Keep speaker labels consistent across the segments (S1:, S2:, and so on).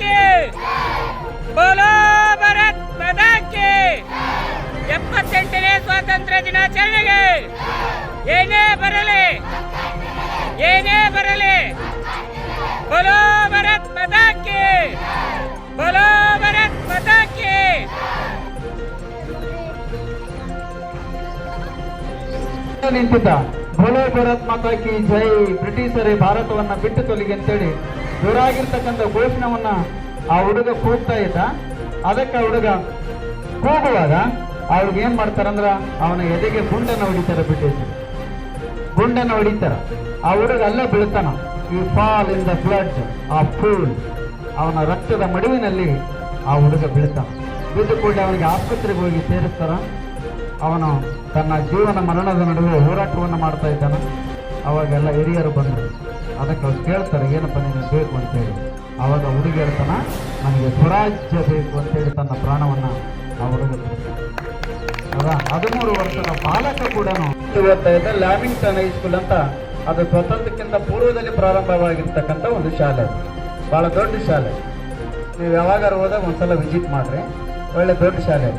S1: ಕಿ ಬೋಲೋ ಭಾರತ್ ಕಿ ಎಪ್ಪತ್ತೆಂಟನೇ ಸ್ವಾತಂತ್ರ್ಯ ದಿನಾಚರಣೆಗೆ. ಏನೇ ಬರಲಿ ಏನೇ ಬರಲಿ. ಬೋಲೋ ಭರತ್ ಮಾತಾ ಬಲೋ ಭಾರತ್ ಮಾತಾ ಕಿ
S2: ನಿಂತಿದ್ದ. ಭೋಲೆ ಭಾರತ್ ಮಾತಾ ಕಿ ಜೈ. ಬ್ರಿಟಿಷರೇ ಭಾರತವನ್ನ ಬಿಟ್ಟು ತೊಲಗಿ ಅಂತೇಳಿ ಜೋರಾಗಿರ್ತಕ್ಕಂಥ ಘೋಷಣವನ್ನ ಆ ಹುಡುಗ ಕೂಗ್ತಾ ಇದ್ದ. ಅದಕ್ಕೆ ಆ ಹುಡುಗ ಕೂಗುವಾಗ ಅವ್ರಿಗೆ ಏನ್ ಮಾಡ್ತಾರಂದ್ರ ಅವನ ಎದೆಗೆ ಗುಂಡನ ಹೊಡಿತಾರೆ ಬ್ರಿಟಿಷರು. ಗುಂಡನ ಹೊಡಿತಾರ. ಆ ಹುಡುಗ ಅಲ್ಲೇ ಬೀಳ್ತಾನ. ಈ fall in the blood a pool ಅವನ ರಕ್ತದ ಮಡುವಿನಲ್ಲಿ ಆ ಹುಡುಗ ಬೀಳ್ತಾನ. ಬಿದ್ದು ಕೂಡ ಅವನಿಗೆ ಆಸ್ಪತ್ರೆಗೆ ಹೋಗಿ ಸೇರಿಸ್ತಾರ. ಅವನು ತನ್ನ ಜೀವನ ಮರಣದ ನಡುವೆ ಹೋರಾಟವನ್ನು ಮಾಡ್ತಾ ಇದ್ದಾನೆ. ಅವಾಗೆಲ್ಲ ಹಿರಿಯರು ಬಂದರು. ಅದಕ್ಕೆ ಅವ್ರು ಕೇಳ್ತಾರೆ, ಏನಪ್ಪ ನಿನಗೆ ಬೇಕು ಅಂತೇಳಿ ಅವಾಗ ಹುಡುಗಿ ಹೇಳ್ತಾನ ನನಗೆ ಸ್ವರಾಜ್ಯ ಬೇಕು ಅಂತೇಳಿ ತನ್ನ ಪ್ರಾಣವನ್ನು ಆ ಹುಡುಗ ಅದ ಹದಿಮೂರು ವರ್ಷದ ಬಾಲಕ ಕೂಡ ಲ್ಯಾಮಿಂಗ್ಟನ್ ಹೈಸ್ಕೂಲ್ ಅಂತ ಅದು ಸ್ವತಂತ್ರಕ್ಕಿಂತ ಪೂರ್ವದಲ್ಲಿ ಪ್ರಾರಂಭವಾಗಿರ್ತಕ್ಕಂಥ ಒಂದು ಶಾಲೆ ಭಾಳ ದೊಡ್ಡ ಶಾಲೆ. ನೀವು ಯಾವಾಗಾರು ಹೋದಾಗ ಒಂದ್ಸಲ ವಿಸಿಟ್ ಮಾಡ್ರಿ. ಒಳ್ಳೆ ದೊಡ್ಡ ಶಾಲೆ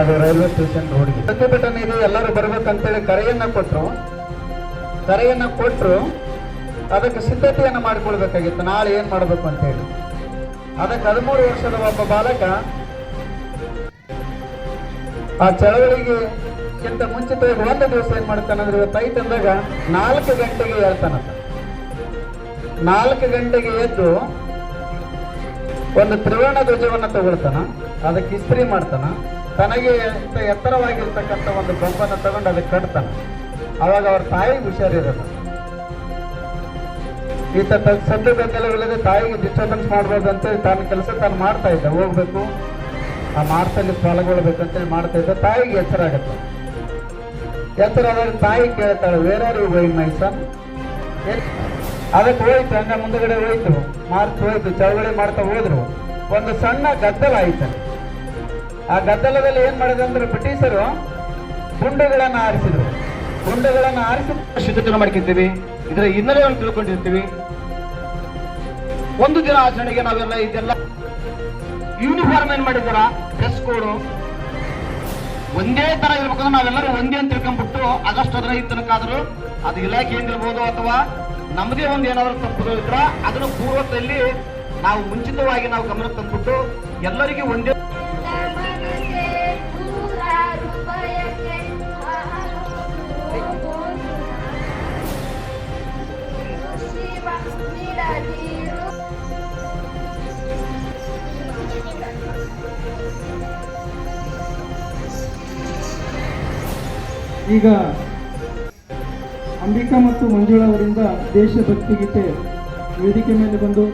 S2: ಅದು. ರೈಲ್ವೆ ಸ್ಟೇಷನ್ ರೋಡ್ಗೆ. ಪ್ರತಿಭಟನೆ ಇದು, ಎಲ್ಲರೂ ಬರ್ಬೇಕಂತೇಳಿ ಕರೆಯನ್ನ ಕೊಟ್ಟರು ಕರೆಯನ್ನ ಕೊಟ್ಟರು ಅದಕ್ಕೆ ಸಿದ್ಧತೆಯನ್ನು ಮಾಡಿಕೊಳ್ಬೇಕಾಗಿತ್ತು. ನಾಳೆ ಏನ್ ಮಾಡಬೇಕು ಅಂತೇಳಿ. ಅದಕ್ಕೆ ಹದಿಮೂರು ವರ್ಷದ ಒಬ್ಬ ಬಾಲಕ ಆ ಚಳವಳಿಗೆ ಕಿಂತ ಮುಂಚಿತವಾಗಿ ಒಂದು ದಿವಸ ಏನ್ ಮಾಡ್ತಾನಂದ್ರೆ ಇವತ್ತು ಐತೆ ಅಂದಾಗ ನಾಲ್ಕು ಗಂಟೆಗೆ ಹೇಳ್ತಾನಂತ ನಾಲ್ಕು ಗಂಟೆಗೆ ಎದ್ದು ಒಂದು ತ್ರಿವರ್ಣ ಧ್ವಜವನ್ನ ತಗೊಳ್ತಾನ. ಅದಕ್ಕೆ ಇಸ್ತ್ರಿ ಮಾಡ್ತಾನ. ತನಗೆ ಎತ್ತರವಾಗಿರ್ತಕ್ಕಂಥ ಒಂದು ಗೊಂಬನ್ನ ತಗೊಂಡು ಅದಕ್ಕೆ ಕಟ್ತಾನೆ. ಅವಾಗ ಅವ್ರ ತಾಯಿ ಹುಷಾರಿರಲ್ಲ. ಈತ ತನ್ನ ಗದ್ದಲವಿಲ್ಲದೆ ತಾಯಿಗೆ ಡಿಸ್ಟರ್ಬೆನ್ಸ್ ಮಾಡ್ಬೋದು ಅಂತ ತನ್ನ ಕೆಲಸ ತಾನು ಮಾಡ್ತಾ ಇದ್ದ. ಹೋಗ್ಬೇಕು. ಆ ಮಾರ್ಸಲ್ಲಿ ಪಾಲ್ಗೊಳ್ಬೇಕಂತೇಳಿ ಮಾಡ್ತಾ ಇದ್ದ. ತಾಯಿಗೆ ಎಚ್ಚರ ಆಗುತ್ತೆ. ಎಚ್ಚರ ಆದಾಗ ತಾಯಿ ಕೇಳ್ತಾಳೆ where are you going my son ಅದಕ್ಕೆ ಹೋಯ್ತು, ಹಂಗ ಮುಂದಗಡೆ ಹೋಯ್ತು. ಮಾರ್ಚ್ ಹೋಯ್ತು, ಚಳವಳಿ ಮಾಡ್ತಾ ಹೋದ್ರು. ಒಂದು ಸಣ್ಣ ಗದ್ದಲ ಆಯ್ತು ಆ ಗದ್ದಲದಲ್ಲಿ ಏನ್ ಮಾಡಿದ್ರು ಅಂದ್ರೆ ಬ್ರಿಟಿಷರು ಗುಂಡುಗಳನ್ನ ಆರಿಸಿದ್ರು. ಗುಂಡುಗಳನ್ನ ಆರಿಸಿ
S3: ಸಿದ್ಧತೆ ಮಾಡ್ಕೊತೀವಿ ಇದರ ಹಿನ್ನೆಲೆಯನ್ನು ತಿಳ್ಕೊಂಡಿರ್ತೀವಿ. ಒಂದು ದಿನ ಆಚರಣೆಗೆ ನಾವೆಲ್ಲ ಇದೆಲ್ಲ ಯೂನಿಫಾರ್ಮ್ ಏನ್ ಮಾಡಿದಾರ? ಡ್ರೆಸ್ ಕೋಡು ಒಂದೇ ತರ ಇರ್ಬೇಕಂದ್ರೆ ನಾವೆಲ್ಲರೂ ಒಂದೇ ಅಂತ ತಿಳ್ಕೊಂಡ್ಬಿಟ್ಟು ಆಗಸ್ಟ್ ಹದಿನೈದು ತನಕ ಆದ್ರೂ ಅದು ಇಲಾಖೆಯಿಂದ ಇರ್ಬೋದು ಅಥವಾ ನಮ್ಮದೇ ಒಂದು ಏನಾದ್ರು ತಪ್ಪುಗಳು ಇದ್ರ ಅದನ್ನು ಪೂರ್ವದಲ್ಲಿ ನಾವು ಮುಂಚಿತವಾಗಿ ನಾವು ಗಮನ ತಂದ್ಬಿಟ್ಟು ಎಲ್ಲರಿಗೂ ಒಂದೇ
S4: ಈಗ ಅಂಬಿಕಾ ಮತ್ತು ಮಂಜುಳಾ ಅವರಿಂದ ದೇಶಭಕ್ತಿ ಗೀತೆ ವೇದಿಕೆ ಮೇಲೆ ಬಂದು